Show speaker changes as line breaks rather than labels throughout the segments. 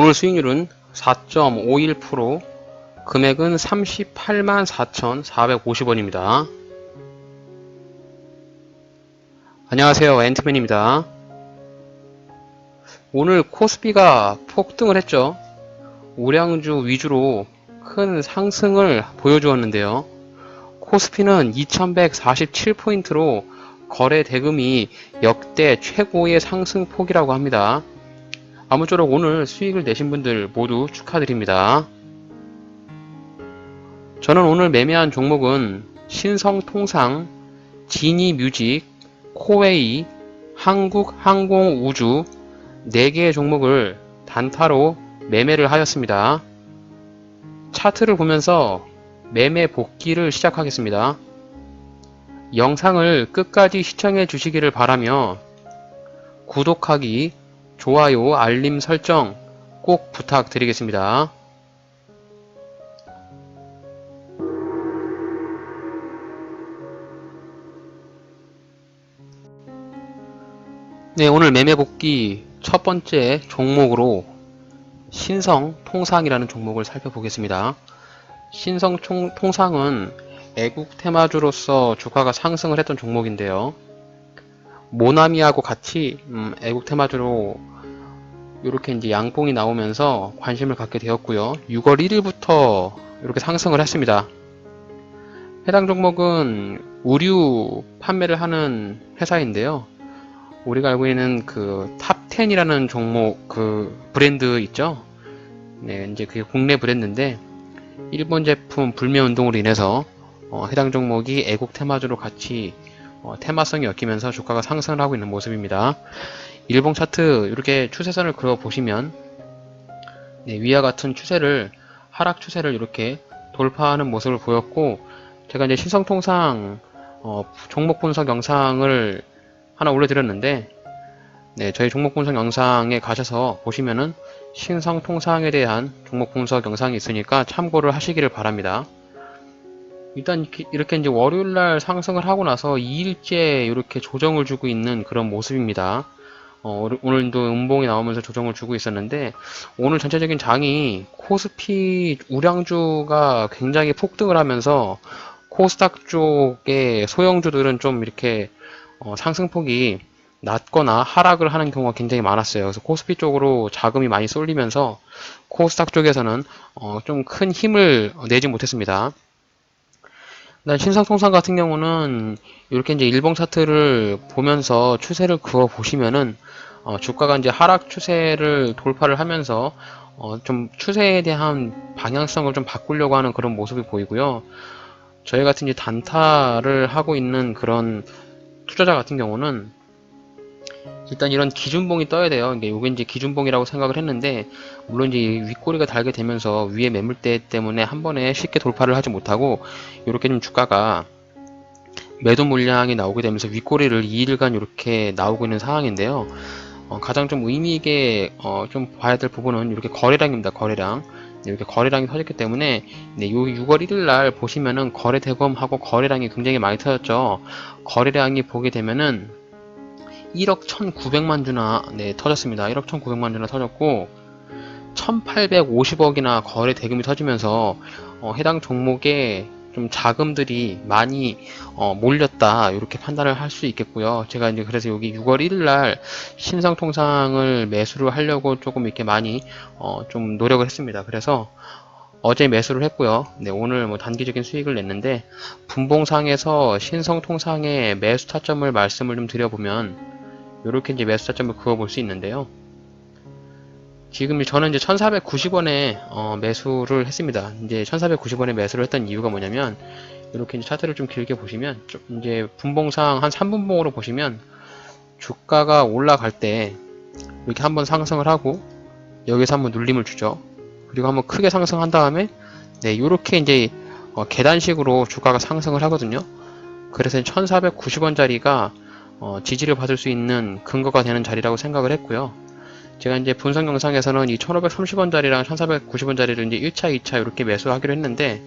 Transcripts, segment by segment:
오늘 수익률은 4.51%, 금액은 38만 4,450원입니다. 안녕하세요. 앤트맨입니다. 오늘 코스피가 폭등을 했죠. 우량주 위주로 큰 상승을 보여주었는데요. 코스피는 2147포인트로 거래 대금이 역대 최고의 상승폭이라고 합니다. 아무쪼록 오늘 수익을 내신 분들 모두 축하드립니다. 저는 오늘 매매한 종목은 신성통상, 지니뮤직, 코웨이, 한국항공우주 4개의 종목을 단타로 매매를 하였습니다. 차트를 보면서 매매 복귀를 시작하겠습니다. 영상을 끝까지 시청해 주시기를 바라며 구독하기, 좋아요, 알림 설정 꼭 부탁드리겠습니다. 네, 오늘 매매 복귀 첫 번째 종목으로 신성 통상이라는 종목을 살펴보겠습니다. 신성 총- 통상은 애국 테마주로서 주가가 상승을 했던 종목인데요. 모나미하고 같이 음, 애국 테마주로 이렇게 이제 양봉이 나오면서 관심을 갖게 되었고요. 6월 1일부터 이렇게 상승을 했습니다. 해당 종목은 의류 판매를 하는 회사인데요. 우리가 알고 있는 그 탑10이라는 종목 그 브랜드 있죠? 네, 이제 그게 국내 브랜드인데 일본 제품 불매 운동으로 인해서 어, 해당 종목이 애국 테마주로 같이 어, 테마성이 엮이면서 주가가 상승을 하고 있는 모습입니다. 일봉 차트 이렇게 추세선을 그려 보시면 네, 위와 같은 추세를 하락 추세를 이렇게 돌파하는 모습을 보였고 제가 이제 신성통상 어, 종목 분석 영상을 하나 올려드렸는데 네, 저희 종목 분석 영상에 가셔서 보시면은 신성통상에 대한 종목 분석 영상이 있으니까 참고를 하시기를 바랍니다. 일단 이렇게, 이렇게 이제 월요일 날 상승을 하고 나서 2일째 이렇게 조정을 주고 있는 그런 모습입니다. 어, 오늘- 오늘도 음봉이 나오면서 조정을 주고 있었는데 오늘 전체적인 장이 코스피 우량주가 굉장히 폭등을 하면서 코스닥 쪽의 소형주들은 좀 이렇게 어, 상승폭이 낮거나 하락을 하는 경우가 굉장히 많았어요. 그래서 코스피 쪽으로 자금이 많이 쏠리면서 코스닥 쪽에서는 어, 좀 큰 힘을 내지 못했습니다. 일단 신상통상 같은 경우는 이렇게 이제 일봉 차트를 보면서 추세를 그어 보시면은 어, 주가가 이제 하락 추세를 돌파를 하면서 어, 좀 추세에 대한 방향성을 좀 바꾸려고 하는 그런 모습이 보이고요. 저희 같은 이제 단타를 하고 있는 그런 투자자 같은 경우는 일단 이런 기준봉이 떠야 돼요. 이게 요게 이제 기준봉이라고 생각을 했는데 물론 이제 이 윗꼬리가 달게 되면서 위에 매물대 때문에 한 번에 쉽게 돌파를 하지 못하고 이렇게 좀 주가가 매도 물량이 나오게 되면서 윗꼬리를 2일간 이렇게 나오고 있는 상황인데요. 어, 가장 좀 의미 있게 어, 좀 봐야 될 부분은 이렇게 거래량입니다. 거래량. 네, 이렇게 거래량이 터졌기 때문에 네, 요 6월 1일 날 보시면은 거래 대금하고 거래량이 굉장히 많이 터졌죠. 거래량이 보게 되면은 1억 1,900만 주나 네, 터졌습니다. 1억 1,900만 주나 터졌고 1,850억이나 거래 대금이 터지면서 어, 해당 종목에 좀 자금들이 많이 어, 몰렸다 이렇게 판단을 할 수 있겠고요. 제가 이제 그래서 여기 6월 1일 날 신성통상을 매수를 하려고 조금 이렇게 많이 어, 좀 노력을 했습니다. 그래서 어제 매수를 했고요. 네, 오늘 뭐 단기적인 수익을 냈는데 분봉상에서 신성통상의 매수 타점을 말씀을 좀 드려보면 이렇게 이제 매수 타점을 그어볼 수 있는데요. 지금 저는 이제 1490원에 매수를 했습니다. 이제 1490원에 매수를 했던 이유가 뭐냐면 이렇게 이제 차트를 좀 길게 보시면 좀 이제 분봉상 한 3분봉으로 보시면 주가가 올라갈 때 이렇게 한번 상승을 하고 여기서 한번 눌림을 주죠. 그리고 한번 크게 상승한 다음에 네, 이렇게 이제 어, 계단식으로 주가가 상승을 하거든요. 그래서 1490원짜리가 어, 지지를 받을 수 있는 근거가 되는 자리라고 생각을 했고요. 제가 이제 분석 영상에서는 이 1530원짜리랑 1490원짜리를 이제 1차, 2차 이렇게 매수하기로 했는데,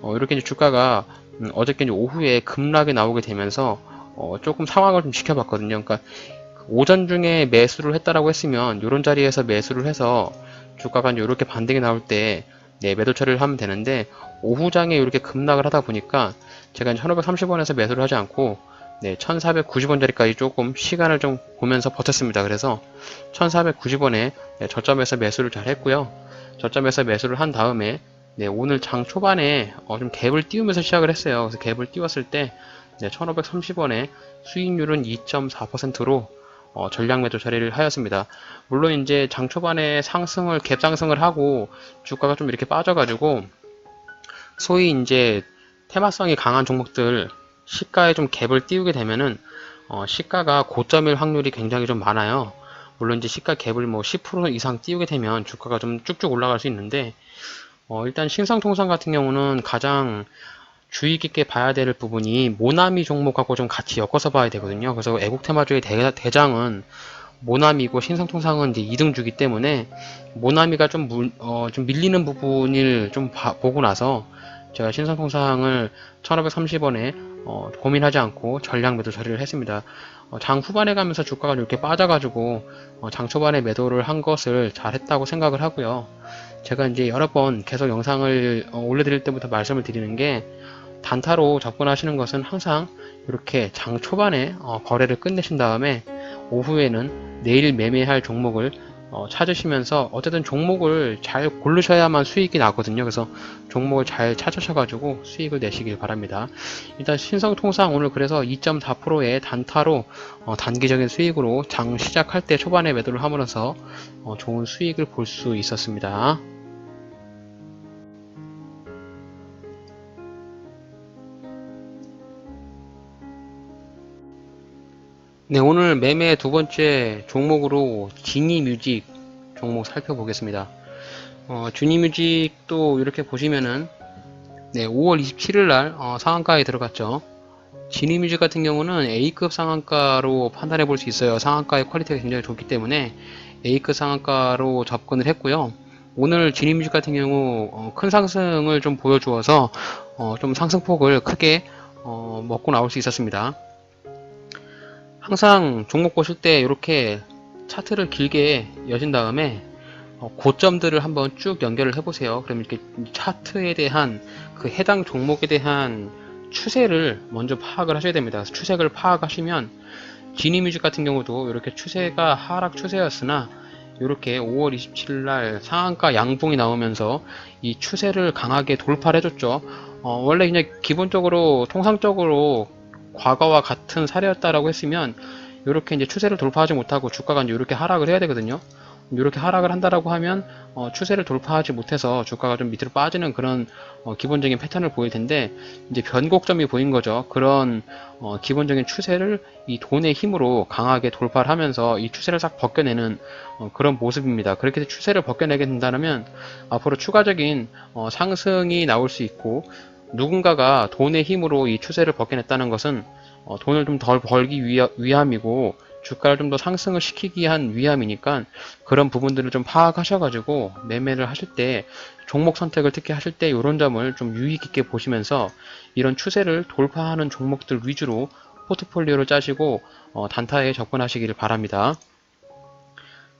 어, 이렇게 이제 주가가 음, 어저께 이제 오후에 급락이 나오게 되면서 어, 조금 상황을 좀 지켜봤거든요. 그러니까 오전 중에 매수를 했다라고 했으면 이런 자리에서 매수를 해서 주가가 이렇게 반등이 나올 때 네, 매도 처리를 하면 되는데 오후장에 이렇게 급락을 하다 보니까 제가 이제 1530원에서 매도를 하지 않고 네, 1490원짜리까지 조금 시간을 좀 보면서 버텼습니다. 그래서 1490원에 네, 저점에서 매수를 잘 했고요. 저점에서 매수를 한 다음에 네, 오늘 장 초반에 어, 좀 갭을 띄우면서 시작을 했어요. 그래서 갭을 띄웠을 때 네, 1530원에 수익률은 2.4%로 어, 전량 매도 처리를 하였습니다. 물론 이제 장 초반에 상승을 갭 상승을 하고 주가가 좀 이렇게 빠져가지고 소위 이제 테마성이 강한 종목들 시가에 좀 갭을 띄우게 되면은 어, 시가가 고점일 확률이 굉장히 좀 많아요. 물론 이제 시가 갭을 뭐 10% 이상 띄우게 되면 주가가 좀 쭉쭉 올라갈 수 있는데 어, 일단 신성통상 같은 경우는 가장 주의 깊게 봐야 될 부분이 모나미 종목하고 좀 같이 엮어서 봐야 되거든요. 그래서 애국 테마주의 대, 대장은 모나미고 신성통상은 이제 2등주기 때문에 모나미가 좀, 물- 어, 좀 밀리는 부분을 좀 봐- 보고 나서 제가 신성통상을 1530원에 어, 고민하지 않고 전량 매도 처리를 했습니다. 어, 장 후반에 가면서 주가가 이렇게 빠져가지고 어, 장 초반에 매도를 한 것을 잘했다고 생각을 하고요. 제가 이제 여러 번 계속 영상을 어, 올려드릴 때부터 말씀을 드리는 게 단타로 접근하시는 것은 항상 이렇게 장 초반에 어, 거래를 끝내신 다음에 오후에는 내일 매매할 종목을 어, 찾으시면서 어쨌든 종목을 잘 고르셔야만 수익이 나거든요. 그래서 종목을 잘 찾으셔가지고 수익을 내시길 바랍니다. 일단 신성통상 오늘 그래서 2.4%의 단타로 어, 단기적인 수익으로 장 시작할 때 초반에 매도를 함으로써 어, 좋은 수익을 볼 수 있었습니다. 네, 오늘 매매 두 번째 종목으로 지니 뮤직 종목 살펴보겠습니다. 어, 주니 뮤직도 이렇게 보시면은 네, 5월 27일 날 어, 상한가에 들어갔죠. 지니 뮤직 같은 경우는 A급 상한가로 판단해 볼 수 있어요. 상한가의 퀄리티가 굉장히 좋기 때문에 A급 상한가로 접근을 했고요. 오늘 지니 뮤직 같은 경우 어, 큰 상승을 좀 보여주어서 어, 좀 상승폭을 크게 어, 먹고 나올 수 있었습니다. 항상 종목 보실 때 이렇게 차트를 길게 여신 다음에 어, 고점들을 한번 쭉 연결을 해보세요. 그럼 이렇게 차트에 대한 그 해당 종목에 대한 추세를 먼저 파악을 하셔야 됩니다. 그래서 추세를 파악하시면 지니뮤직 같은 경우도 이렇게 추세가 하락 추세였으나 이렇게 5월 27일 날 상한가 양봉이 나오면서 이 추세를 강하게 돌파를 해줬죠. 어, 원래 그냥 기본적으로 통상적으로 과거와 같은 사례였다라고 했으면 이렇게 이제 추세를 돌파하지 못하고 주가가 이렇게 하락을 해야 되거든요. 이렇게 하락을 한다라고 하면 어, 추세를 돌파하지 못해서 주가가 좀 밑으로 빠지는 그런 어, 기본적인 패턴을 보일 텐데 이제 변곡점이 보인 거죠. 그런 어, 기본적인 추세를 이 돈의 힘으로 강하게 돌파를 하면서 이 추세를 싹 벗겨내는 어, 그런 모습입니다. 그렇게 해서 추세를 벗겨내게 된다면 앞으로 추가적인 어, 상승이 나올 수 있고 누군가가 돈의 힘으로 이 추세를 벗겨냈다는 것은 어, 돈을 좀 덜 벌기 위하, 위함이고 주가를 좀 더 상승을 시키기 위한 위함이니까 그런 부분들을 좀 파악하셔가지고 매매를 하실 때 종목 선택을 특히 하실 때 이런 점을 좀 유의 깊게 보시면서 이런 추세를 돌파하는 종목들 위주로 포트폴리오를 짜시고 어, 단타에 접근하시기를 바랍니다.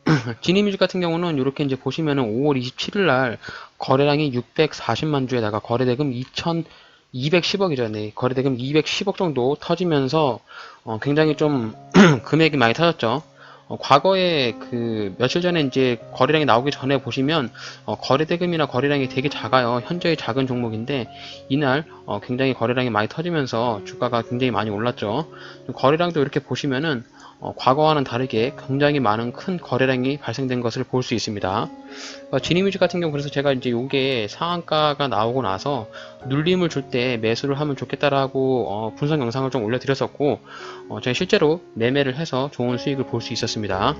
지니뮤직 같은 경우는 이렇게 이제 보시면은 5월 27일 날 거래량이 640만 주에다가 거래대금 2,210억이죠. 네, 거래대금 210억 정도 터지면서 어, 굉장히 좀 금액이 많이 터졌죠. 어, 과거에 그 며칠 전에 이제 거래량이 나오기 전에 보시면 어, 거래대금이나 거래량이 되게 작아요. 현저히 작은 종목인데 이날 어, 굉장히 거래량이 많이 터지면서 주가가 굉장히 많이 올랐죠. 거래량도 이렇게 보시면은 어, 과거와는 다르게 굉장히 많은 큰 거래량이 발생된 것을 볼 수 있습니다. 어, 지니뮤직 같은 경우 그래서 제가 이제 요게 상한가가 나오고 나서 눌림을 줄 때 매수를 하면 좋겠다라고 어, 분석 영상을 좀 올려드렸었고 어, 제가 실제로 매매를 해서 좋은 수익을 볼 수 있었습니다.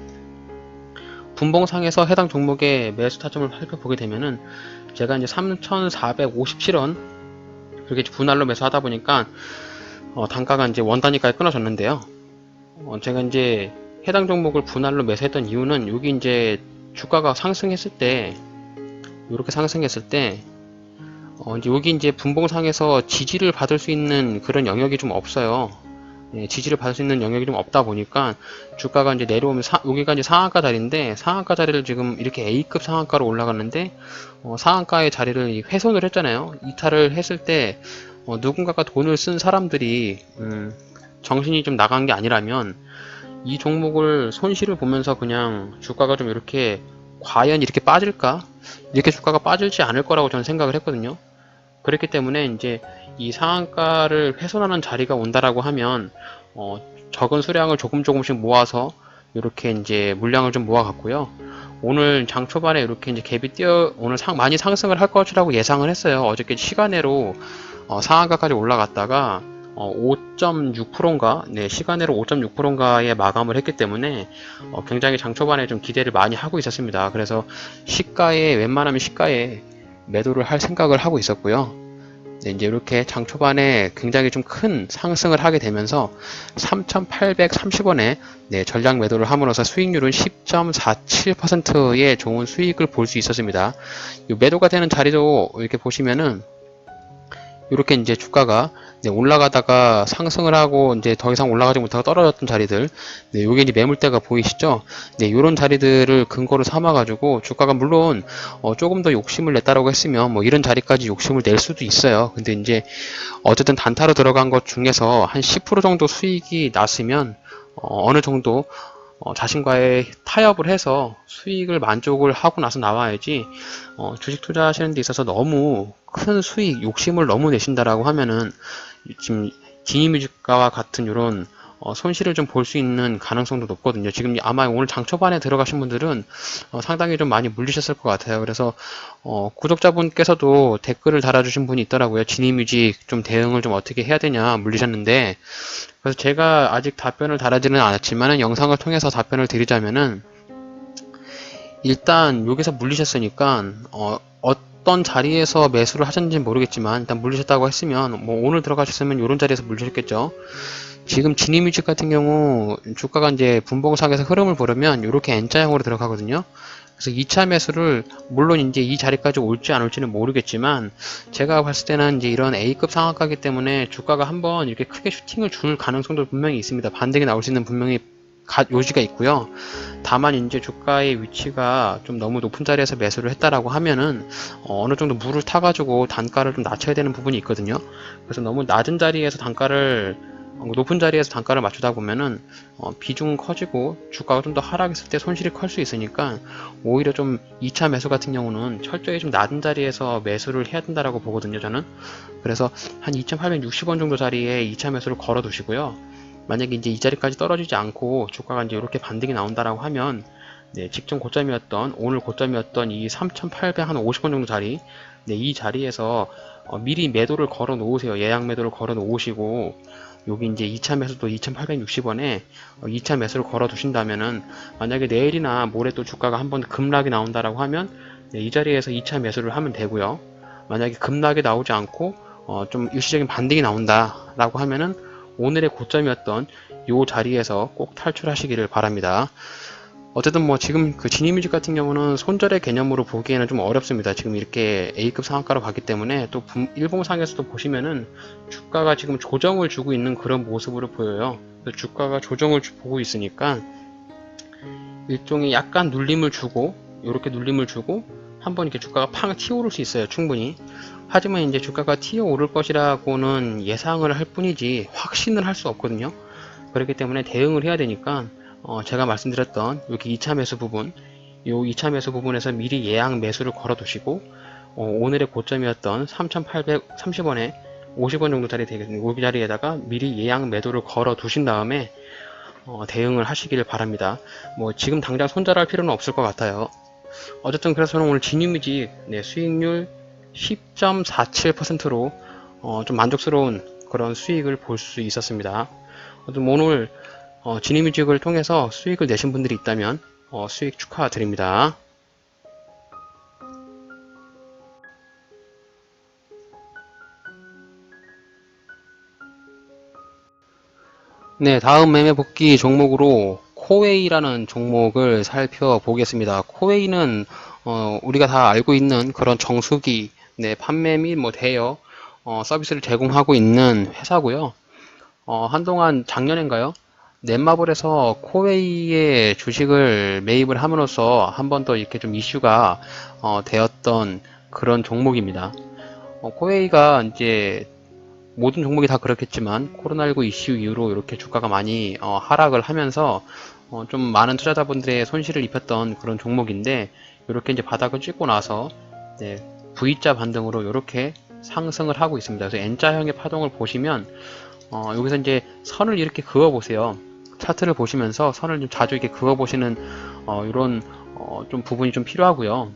분봉상에서 해당 종목의 매수 타점을 살펴보게 되면은 제가 이제 3,457원 그렇게 분할로 매수하다 보니까 어, 단가가 이제 원 단위까지 끊어졌는데요. 어, 제가 이제 해당 종목을 분할로 매수했던 이유는 여기 이제 주가가 상승했을 때 이렇게 상승했을 때 어, 이제 여기 이제 분봉상에서 지지를 받을 수 있는 그런 영역이 좀 없어요. 예, 지지를 받을 수 있는 영역이 좀 없다 보니까 주가가 이제 내려오면 사, 여기가 이제 상한가 자리인데 상한가 자리를 지금 이렇게 A급 상한가로 올라갔는데 어, 상한가의 자리를 이 훼손을 했잖아요. 이탈을 했을 때 어, 누군가가 돈을 쓴 사람들이 음, 정신이 좀 나간 게 아니라면 이 종목을 손실을 보면서 그냥 주가가 좀 이렇게 과연 이렇게 빠질까? 이렇게 주가가 빠질지 않을 거라고 저는 생각을 했거든요. 그렇기 때문에 이제 이 상한가를 훼손하는 자리가 온다라고 하면 어, 적은 수량을 조금 조금씩 모아서 이렇게 이제 물량을 좀 모아갔고요. 오늘 장 초반에 이렇게 이제 갭이 뛰어 오늘 상 많이 상승을 할 것이라고 예상을 했어요. 어저께 시간으로 어, 상한가까지 올라갔다가 어, 5.6%인가, 네, 시간으로 5.6%인가에 마감을 했기 때문에 어, 굉장히 장 초반에 좀 기대를 많이 하고 있었습니다. 그래서 시가에 웬만하면 시가에 매도를 할 생각을 하고 있었고요. 네, 이제 이렇게 장 초반에 굉장히 좀 큰 상승을 하게 되면서 3,830원에 네, 전량 매도를 함으로써 수익률은 10.47%의 좋은 수익을 볼 수 있었습니다. 이 매도가 되는 자리도 이렇게 보시면은 이렇게 이제 주가가 네, 올라가다가 상승을 하고 이제 더 이상 올라가지 못하고 떨어졌던 자리들, 네, 요게 이제 매물대가 보이시죠? 네, 요런 자리들을 근거로 삼아 가지고 주가가 물론 어, 조금 더 욕심을 냈다라고 했으면 뭐 이런 자리까지 욕심을 낼 수도 있어요. 근데 이제 어쨌든 단타로 들어간 것 중에서 한 10% 정도 수익이 났으면 어, 어느 정도 어, 자신과의 타협을 해서 수익을 만족을 하고 나서 나와야지 어, 주식 투자하시는 데 있어서 너무 큰 수익 욕심을 너무 내신다라고 하면은 지금 진입주가와 같은 이런 어, 손실을 좀 볼 수 있는 가능성도 높거든요. 지금 아마 오늘 장 초반에 들어가신 분들은 어, 상당히 좀 많이 물리셨을 것 같아요. 그래서 어, 구독자분께서도 댓글을 달아주신 분이 있더라고요. 진입뮤직 좀 대응을 좀 어떻게 해야 되냐 물리셨는데 그래서 제가 아직 답변을 달아지는 않았지만 영상을 통해서 답변을 드리자면은 일단 여기서 물리셨으니까 어, 어 떤 자리에서 매수를 하셨는지 모르겠지만 일단 물리셨다고 했으면 뭐 오늘 들어가셨으면 이런 자리에서 물리셨겠죠. 지금 지니뮤직 같은 경우 주가가 이제 분봉상에서 흐름을 보려면 이렇게 N자형으로 들어가거든요. 그래서 2차 매수를 물론 이제 이 자리까지 올지 안 올지는 모르겠지만 제가 봤을 때는 이제 이런 A급 상한가기 때문에 주가가 한번 이렇게 크게 슈팅을 줄 가능성도 분명히 있습니다. 반등이 나올 수 있는 분명히 가, 요지가 있고요. 다만 이제 주가의 위치가 좀 너무 높은 자리에서 매수를 했다라고 하면은 어, 느 정도 물을 타가지고 단가를 좀 낮춰야 되는 부분이 있거든요. 그래서 너무 낮은 자리에서 단가를 어, 높은 자리에서 단가를 맞추다 보면은 어, 비중 커지고 주가가 좀 더 하락했을 때 손실이 클 수 있으니까 오히려 좀 2차 매수 같은 경우는 철저히 좀 낮은 자리에서 매수를 해야 된다라고 보거든요 저는 그래서 한 2,860원 정도 자리에 2차 매수를 걸어 두시고요 만약에 이제 이 자리까지 떨어지지 않고 주가가 이제 이렇게 반등이 나온다라고 하면 네, 직전 고점이었던 오늘 고점이었던 이 3,850원 정도 자리 네, 이 자리에서 어, 미리 매도를 걸어 놓으세요 예약 매도를 걸어 놓으시고 여기 이제 2차 매수도 2,860원에 2차 어, 매수를 걸어 두신다면은 만약에 내일이나 모레 또 주가가 한번 급락이 나온다라고 하면 네, 이 자리에서 2차 매수를 하면 되고요. 만약에 급락이 나오지 않고 어, 좀 일시적인 반등이 나온다라고 하면은 오늘의 고점이었던 이 자리에서 꼭 탈출하시기를 바랍니다. 어쨌든 뭐 지금 그 지니뮤직 같은 경우는 손절의 개념으로 보기에는 좀 어렵습니다. 지금 이렇게 A급 상한가로 가기 때문에 또 일봉상에서도 보시면은 주가가 지금 조정을 주고 있는 그런 모습으로 보여요. 주가가 조정을 보고 있으니까 일종의 약간 눌림을 주고 이렇게 눌림을 주고 한번 이렇게 주가가 팡 튀어오를 수 있어요. 충분히. 하지만 이제 주가가 튀어오를 것이라고는 예상을 할 뿐이지 확신을 할 수 없거든요. 그렇기 때문에 대응을 해야 되니까 어, 제가 말씀드렸던 여기 2차 매수 부분 요 2차 매수 부분에서 미리 예약 매수를 걸어 두시고 어, 오늘의 고점이었던 3,830원에 50원 정도짜리 되겠습니다. 여기 자리에다가 미리 예약 매도를 걸어 두신 다음에 어, 대응을 하시기를 바랍니다. 뭐 지금 당장 손절할 필요는 없을 것 같아요. 어쨌든 그래서 저는 오늘 진입이지 네, 수익률 10.47%로 어, 좀 만족스러운 그런 수익을 볼 수 있었습니다. 오늘 어, 진입뮤직을 통해서 수익을 내신 분들이 있다면 어, 수익 축하드립니다. 네, 다음 매매 복귀 종목으로 코웨이라는 종목을 살펴보겠습니다. 코웨이는 어, 우리가 다 알고 있는 그런 정수기, 네, 판매 및 뭐 대여 어, 서비스를 제공하고 있는 회사고요. 어, 한동안 작년인가요? 넷마블에서 코웨이의 주식을 매입을 함으로써 한 번 더 이렇게 좀 이슈가 어, 되었던 그런 종목입니다. 어, 코웨이가 이제 모든 종목이 다 그렇겠지만 코로나19 이슈 이후로 이렇게 주가가 많이 어, 하락을 하면서 어, 좀 많은 투자자분들의 손실을 입혔던 그런 종목인데 이렇게 이제 바닥을 찍고 나서 네, V자 반등으로 이렇게 상승을 하고 있습니다. 그래서 N자형의 파동을 보시면 어, 여기서 이제 선을 이렇게 그어 보세요. 차트를 보시면서 선을 좀 자주 이렇게 그어 보시는 어, 이런 어, 좀 부분이 좀 필요하고요.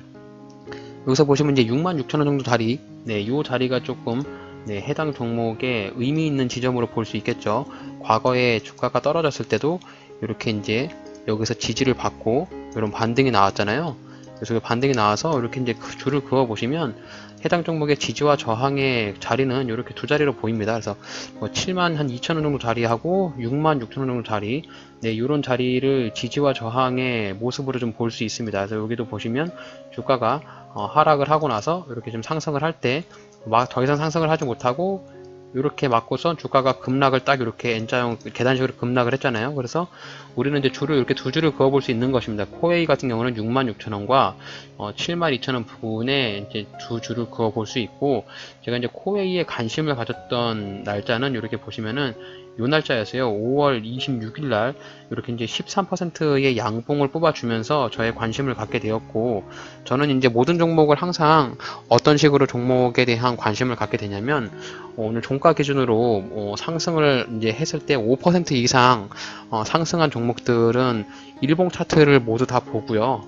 여기서 보시면 이제 66,000원 정도 자리, 네, 이 자리가 조금 네, 해당 종목의 의미 있는 지점으로 볼 수 있겠죠. 과거에 주가가 떨어졌을 때도 이렇게 이제 여기서 지지를 받고 이런 반등이 나왔잖아요. 그래서 그 반등이 나와서 이렇게 이제 그 줄을 그어 보시면 해당 종목의 지지와 저항의 자리는 이렇게 두 자리로 보입니다. 그래서 뭐 7만 한 2천 원 정도 자리하고 6만 6천 원 정도 자리, 네 이런 자리를 지지와 저항의 모습으로 좀 볼 수 있습니다. 그래서 여기도 보시면 주가가 어, 하락을 하고 나서 이렇게 좀 상승을 할 때 막 더 이상 상승을 하지 못하고 이렇게 맞고선 주가가 급락을 딱 이렇게 N자형 계단식으로 급락을 했잖아요. 그래서 우리는 이제 줄을 이렇게 두 줄을 그어 볼 수 있는 것입니다. 코웨이 같은 경우는 66,000원과 어, 72,000원 부분에 이제 두 줄을 그어 볼 수 있고 제가 이제 코웨이에 관심을 가졌던 날짜는 이렇게 보시면은 요 날짜였어요. 5월 26일 날 이렇게 이제 13%의 양봉을 뽑아주면서 저의 관심을 갖게 되었고 저는 이제 모든 종목을 항상 어떤 식으로 종목에 대한 관심을 갖게 되냐면 어, 오늘 종가 기준으로 어, 상승을 이제 했을 때 5% 이상 어, 상승한 종목들은 일봉 차트를 모두 다 보고요.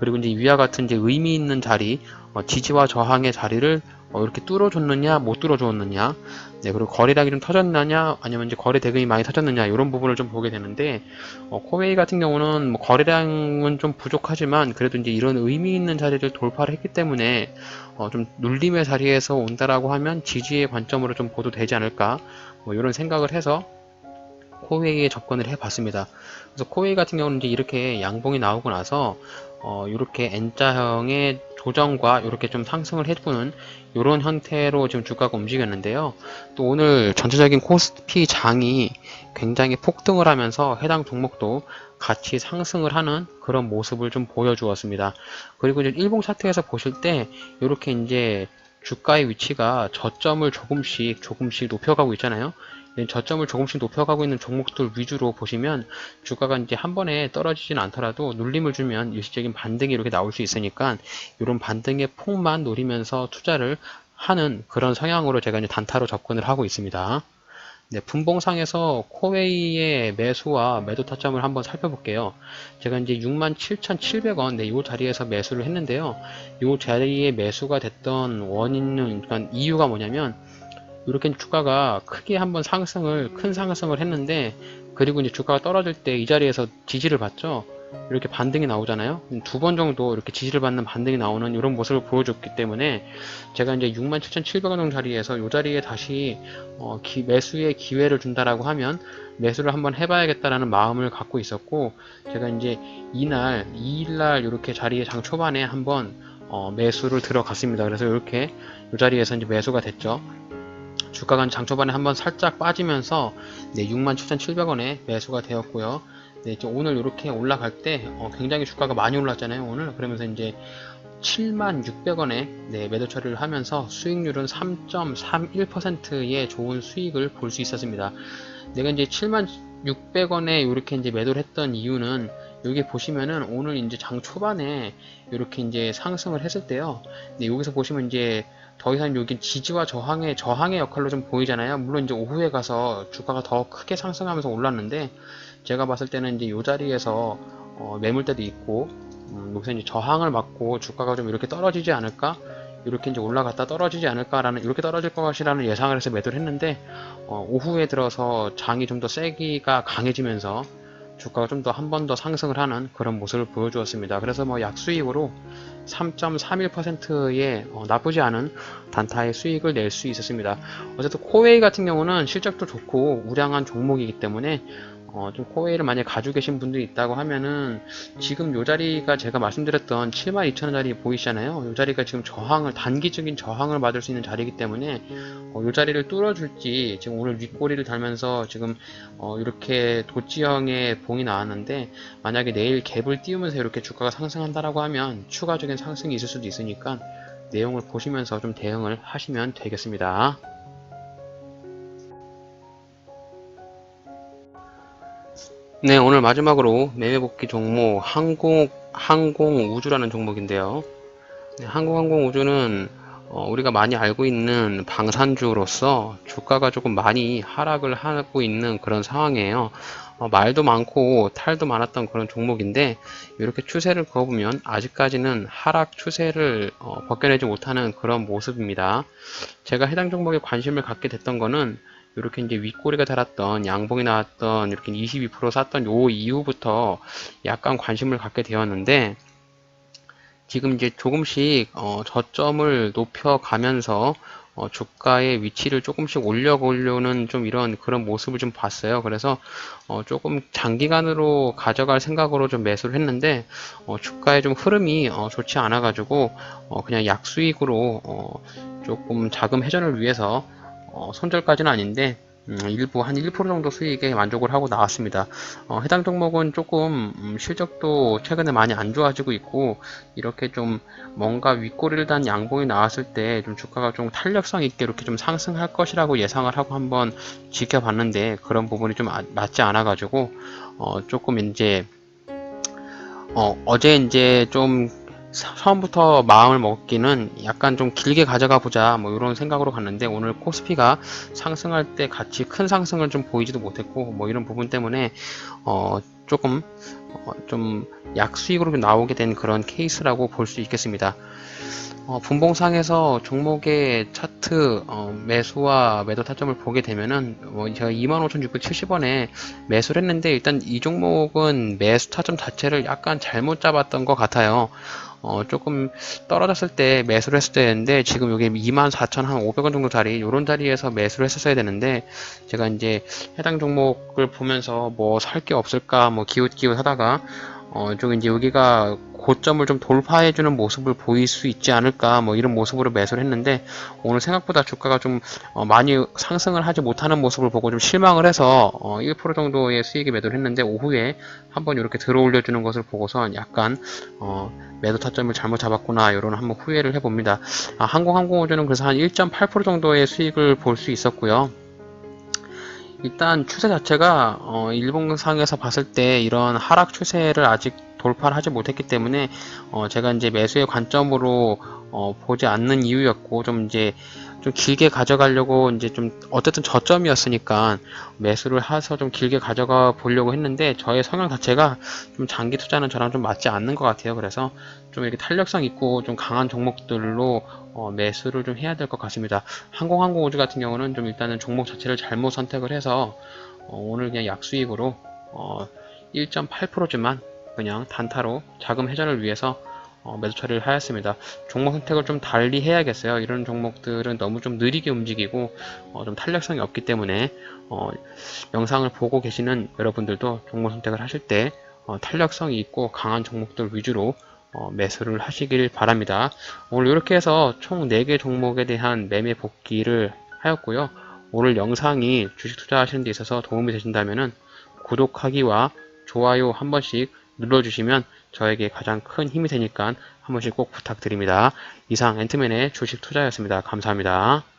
그리고 이제 위와 같은 이제 의미 있는 자리, 어, 지지와 저항의 자리를 어, 이렇게 뚫어줬느냐, 못 뚫어줬느냐, 네, 그리고 거래량이 좀 터졌느냐, 아니면 이제 거래 대금이 많이 터졌느냐, 이런 부분을 좀 보게 되는데, 어, 코웨이 같은 경우는 뭐 거래량은 좀 부족하지만, 그래도 이제 이런 의미 있는 자리를 돌파를 했기 때문에, 어, 좀 눌림의 자리에서 온다라고 하면 지지의 관점으로 좀 보도 되지 않을까, 뭐 이런 생각을 해서 코웨이에 접근을 해봤습니다. 그래서 코웨이 같은 경우는 이제 이렇게 양봉이 나오고 나서 어, 이렇게 N자형의 조정과 이렇게 좀 상승을 해주는 이런 형태로 지금 주가가 움직였는데요. 또 오늘 전체적인 코스피 장이 굉장히 폭등을 하면서 해당 종목도 같이 상승을 하는 그런 모습을 좀 보여주었습니다. 그리고 이제 일봉 차트에서 보실 때 이렇게 이제 주가의 위치가 저점을 조금씩 조금씩 높여가고 있잖아요. 이 저점을 조금씩 높여가고 있는 종목들 위주로 보시면 주가가 이제 한 번에 떨어지진 않더라도 눌림을 주면 일시적인 반등이 이렇게 나올 수 있으니까 이런 반등의 폭만 노리면서 투자를 하는 그런 성향으로 제가 이제 단타로 접근을 하고 있습니다. 네, 분봉상에서 코웨이의 매수와 매도 타점을 한번 살펴볼게요. 제가 이제 67,700원, 네, 이 자리에서 매수를 했는데요. 이 자리에 매수가 됐던 원인은, 그러니까 이유가 뭐냐면, 이렇게 주가가 크게 한번 상승을 큰 상승을 했는데 그리고 이제 주가가 떨어질 때 이 자리에서 지지를 받죠. 이렇게 반등이 나오잖아요. 두 번 정도 이렇게 지지를 받는 반등이 나오는 이런 모습을 보여줬기 때문에 제가 이제 67,700원 정도 자리에서 이 자리에 다시 어, 기, 매수의 기회를 준다라고 하면 매수를 한번 해봐야겠다라는 마음을 갖고 있었고 제가 이제 이날 2일날 이렇게 자리에 장 초반에 한번 어, 매수를 들어갔습니다. 그래서 이렇게 이 자리에서 이제 매수가 됐죠. 주가가 장 초반에 한번 살짝 빠지면서 네, 67,700원에 매수가 되었고요. 네, 이제 오늘 이렇게 올라갈 때 어, 굉장히 주가가 많이 올랐잖아요. 오늘 그러면서 이제 76,600원에 네, 매도 처리를 하면서 수익률은 3.31%의 좋은 수익을 볼 수 있었습니다. 내가 이제 76,600원에 이렇게 이제 매도를 했던 이유는 여기 보시면은 오늘 이제 장 초반에 이렇게 이제 상승을 했을 때요. 네, 여기서 보시면 이제 더 이상 여기 지지와 저항의 저항의 역할로 좀 보이잖아요. 물론 이제 오후에 가서 주가가 더 크게 상승하면서 올랐는데 제가 봤을 때는 이제 이 자리에서 어, 매물대도 있고 음, 여기서 이제 저항을 맞고 주가가 좀 이렇게 떨어지지 않을까? 이렇게 이제 올라갔다 떨어지지 않을까라는 이렇게 떨어질 것이라는 예상을 해서 매도를 했는데 어, 오후에 들어서 장이 좀 더 세기가 강해지면서 주가가 좀 더 한 번 더 상승을 하는 그런 모습을 보여주었습니다. 그래서 뭐 약수익으로 3.31%의 어, 나쁘지 않은 단타의 수익을 낼 수 있었습니다. 어쨌든 코웨이 같은 경우는 실적도 좋고 우량한 종목이기 때문에 어, 좀 코웨이를 만약에 가지고 계신 분들이 있다고 하면은 지금 요 자리가 제가 말씀드렸던 72,000원짜리 보이시잖아요. 요 자리가 지금 저항을 단기적인 저항을 받을 수 있는 자리이기 때문에 어, 요 자리를 뚫어줄지 지금 오늘 윗꼬리를 달면서 지금 어, 이렇게 도지형의 봉이 나왔는데 만약에 내일 갭을 띄우면서 이렇게 주가가 상승한다라고 하면 추가적인 상승이 있을 수도 있으니까 내용을 보시면서 좀 대응을 하시면 되겠습니다. 네, 오늘 마지막으로 매매 복귀 종목 항공 항공 우주라는 종목인데요. 네, 항공 항공 우주는 어, 우리가 많이 알고 있는 방산주로서 주가가 조금 많이 하락을 하고 있는 그런 상황이에요. 어, 말도 많고 탈도 많았던 그런 종목인데 이렇게 추세를 그어보면 아직까지는 하락 추세를 어, 벗겨내지 못하는 그런 모습입니다. 제가 해당 종목에 관심을 갖게 됐던 거는 이렇게 이제 윗꼬리가 달았던 양봉이 나왔던 이렇게 22% 샀던 요 이후부터 약간 관심을 갖게 되었는데 지금 이제 조금씩 어, 저점을 높여가면서 어, 주가의 위치를 조금씩 올려보려는 좀 이런 그런 모습을 좀 봤어요. 그래서 어, 조금 장기간으로 가져갈 생각으로 좀 매수를 했는데 어, 주가의 좀 흐름이 어, 좋지 않아 가지고 어, 그냥 약수익으로 어, 조금 자금 회전을 위해서 어, 손절까지는 아닌데 음, 일부 한 1% 정도 수익에 만족을 하고 나왔습니다. 어, 해당 종목은 조금 음, 실적도 최근에 많이 안 좋아지고 있고 이렇게 좀 뭔가 윗꼬리를 단 양봉이 나왔을 때 좀 주가가 좀 탄력성 있게 이렇게 좀 상승할 것이라고 예상을 하고 한번 지켜봤는데 그런 부분이 좀 아- 맞지 않아 가지고 어, 조금 이제 어, 어제 이제 좀 사- 처음부터 마음을 먹기는 약간 좀 길게 가져가 보자 뭐 이런 생각으로 갔는데 오늘 코스피가 상승할 때 같이 큰 상승을 좀 보이지도 못했고 뭐 이런 부분 때문에 어 조금 어, 좀 약수익으로 나오게 된 그런 케이스라고 볼 수 있겠습니다. 어, 분봉상에서 종목의 차트 어, 매수와 매도 타점을 보게 되면은 뭐 제가 25,670원에 매수를 했는데 일단 이 종목은 매수 타점 자체를 약간 잘못 잡았던 것 같아요. 어, 조금 떨어졌을 때 매수를 했어야 되는데 지금 여기 24,500원 정도 자리 이런 자리에서 매수를 했었어야 되는데 제가 이제 해당 종목을 보면서 뭐 살 게 없을까 뭐 기웃기웃 하다가 어, 좀 이제 여기가 고점을 좀 돌파해주는 모습을 보일 수 있지 않을까 뭐 이런 모습으로 매수를 했는데 오늘 생각보다 주가가 좀 어, 많이 상승을 하지 못하는 모습을 보고 좀 실망을 해서 어, 1% 정도의 수익에 매도를 했는데 오후에 한번 이렇게 들어올려주는 것을 보고서 약간 어, 매도 타점을 잘못 잡았구나 이런 한번 후회를 해봅니다. 아, 항공항공우주는 그래서 한 1.8% 정도의 수익을 볼 수 있었고요. 일단 추세 자체가 어, 일봉상에서 봤을 때 이런 하락 추세를 아직 돌파를 하지 못했기 때문에 어, 제가 이제 매수의 관점으로 어, 보지 않는 이유였고 좀 이제 좀 길게 가져가려고 이제 좀 어쨌든 저점이었으니까 매수를 해서 좀 길게 가져가 보려고 했는데 저의 성향 자체가 좀 장기 투자는 저랑 좀 맞지 않는 것 같아요. 그래서 좀 이렇게 탄력성 있고 좀 강한 종목들로 어, 매수를 좀 해야 될 것 같습니다. 항공항공우주 같은 경우는 좀 일단은 종목 자체를 잘못 선택을 해서 어, 오늘 그냥 약수익으로 어, 1.8%지만 그냥 단타로 자금 회전을 위해서 어, 매도 처리를 하였습니다. 종목 선택을 좀 달리 해야겠어요. 이런 종목들은 너무 좀 느리게 움직이고 어, 좀 탄력성이 없기 때문에 어, 영상을 보고 계시는 여러분들도 종목 선택을 하실 때 어, 탄력성이 있고 강한 종목들 위주로 어, 매수를 하시길 바랍니다. 오늘 이렇게 해서 총 4개 종목에 대한 매매 복귀를 하였고요. 오늘 영상이 주식 투자하시는 데 있어서 도움이 되신다면 구독하기와 좋아요 한 번씩 눌러주시면 저에게 가장 큰 힘이 되니까 한 번씩 꼭 부탁드립니다. 이상 앤트맨의 주식 투자였습니다. 감사합니다.